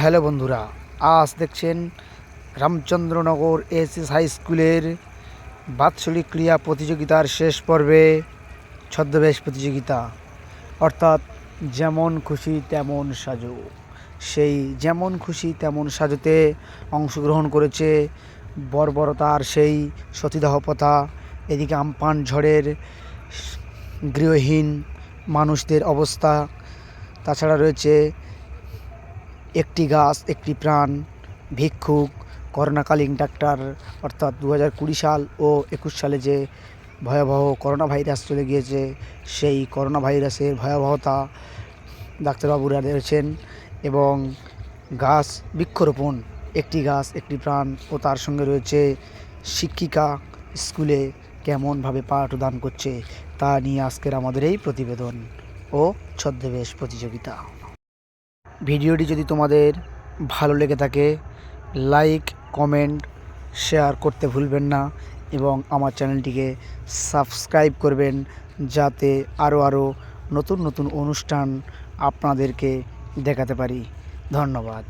Hello বন্ধুরা, আজ দেখছেন রামচন্দ্রনগর এসএস হাই স্কুলের বাৎসরিক ক্রিয়া প্রতিযোগিতার শেষ পর্বে ছদ্মবেশ প্রতিযোগিতা। অর্থাৎ যেমন খুশি তেমন সাজো। সেই যেমন খুশি তেমন সাজোতে অংশগ্রহণ করেছে বর্বরতার সেই সতীদাহ প্রথা, এদিকে আমপান ঝড়ের গৃহহীন মানুষদের অবস্থা, তাছাড়া রয়েছে একটি গাছ, একটি প্রাণ, ভিক্ষুক, করোনাকালীন ডাক্তার, অর্থাৎ দু হাজার কুড়ি সাল ও একুশ সালে যে ভয়াবহ করোনা ভাইরাস চলে গিয়েছে, সেই করোনা ভাইরাসের ভয়াবহতা ডাক্তারবাবুরা রয়েছেন এবং গাছ বৃক্ষরোপণ, একটি গাছ, একটি প্রাণ ও তার সঙ্গে রয়েছে শিক্ষিকা স্কুলে কেমনভাবে পাঠদান করছে তা নিয়ে আজকের আমাদের এই প্রতিবেদন ও ছদ্মবেশ প্রতিযোগিতা। ভিডিওটি যদি তোমাদের ভালো লেগে থাকে লাইক কমেন্ট শেয়ার করতে ভুলবেন না এবং আমার চ্যানেলটিকে সাবস্ক্রাইব করবেন যাতে আরও আরও নতুন নতুন অনুষ্ঠান আপনাদেরকে দেখাতে পারি। ধন্যবাদ।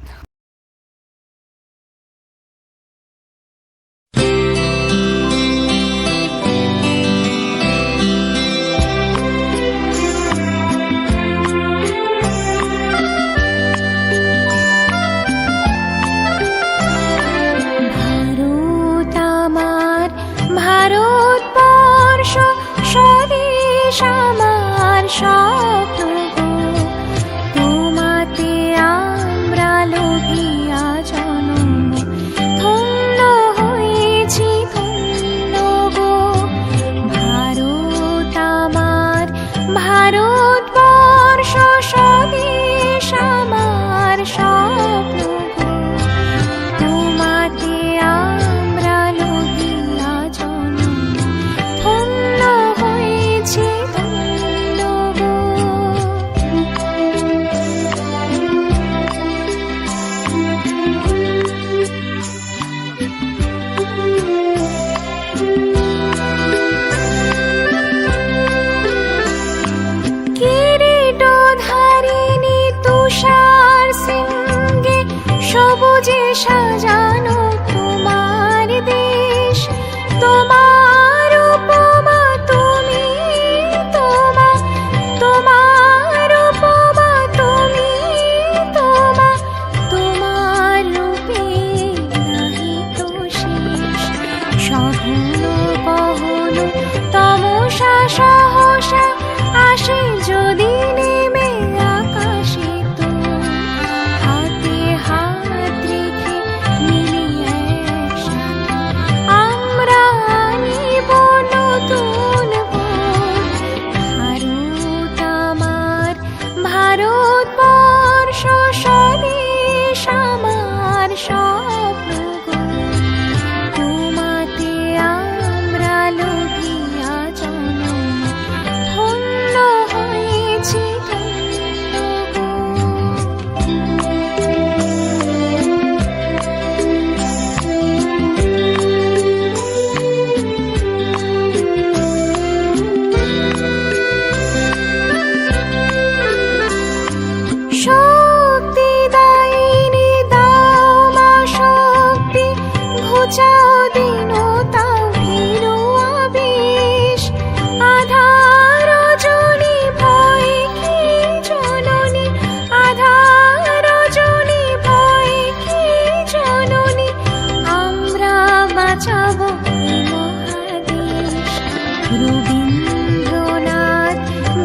রবীন্দ্রনাথ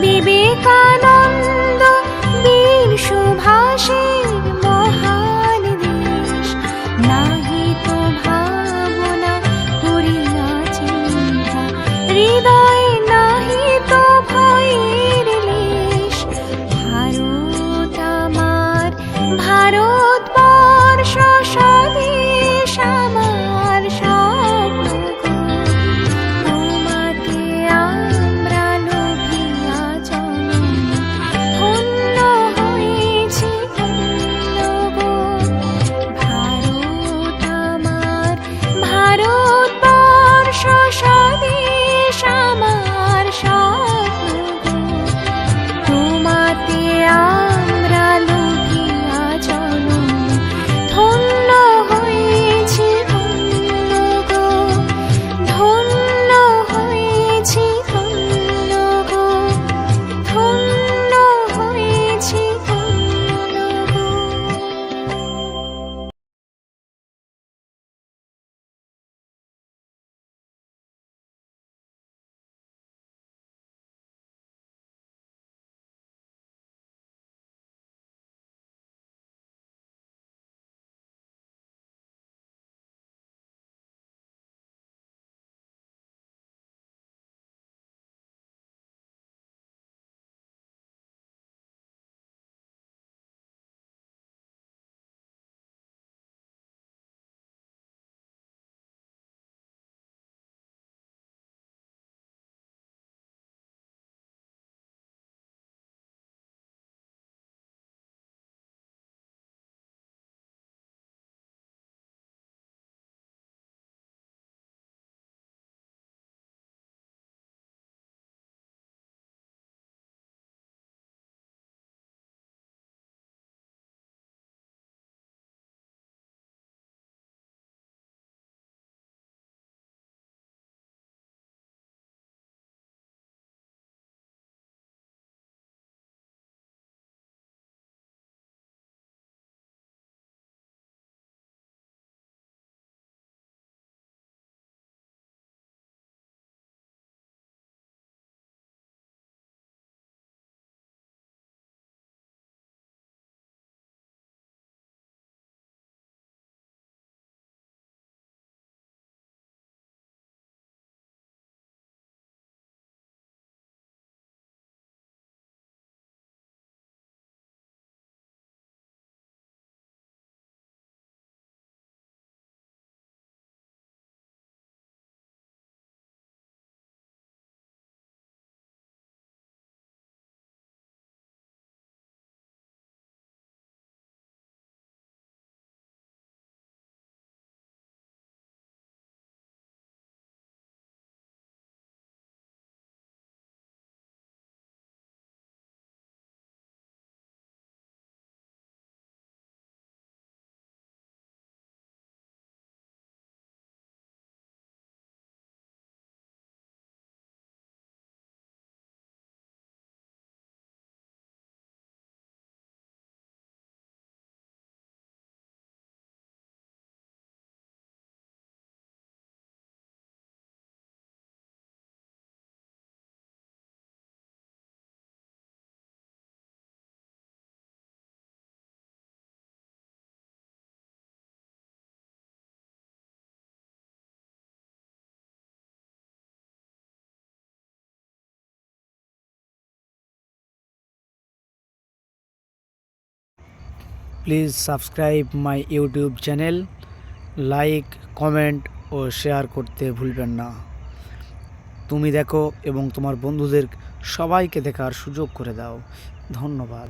বিবেকানন্দ বীর সুভাষী please subscribe my YouTube channel like comment O share করতে ভুলবেন না। তুমি দেখো এবং তোমার বন্ধুদের সবাইকে দেখার সুযোগ করে দাও। ধন্যবাদ।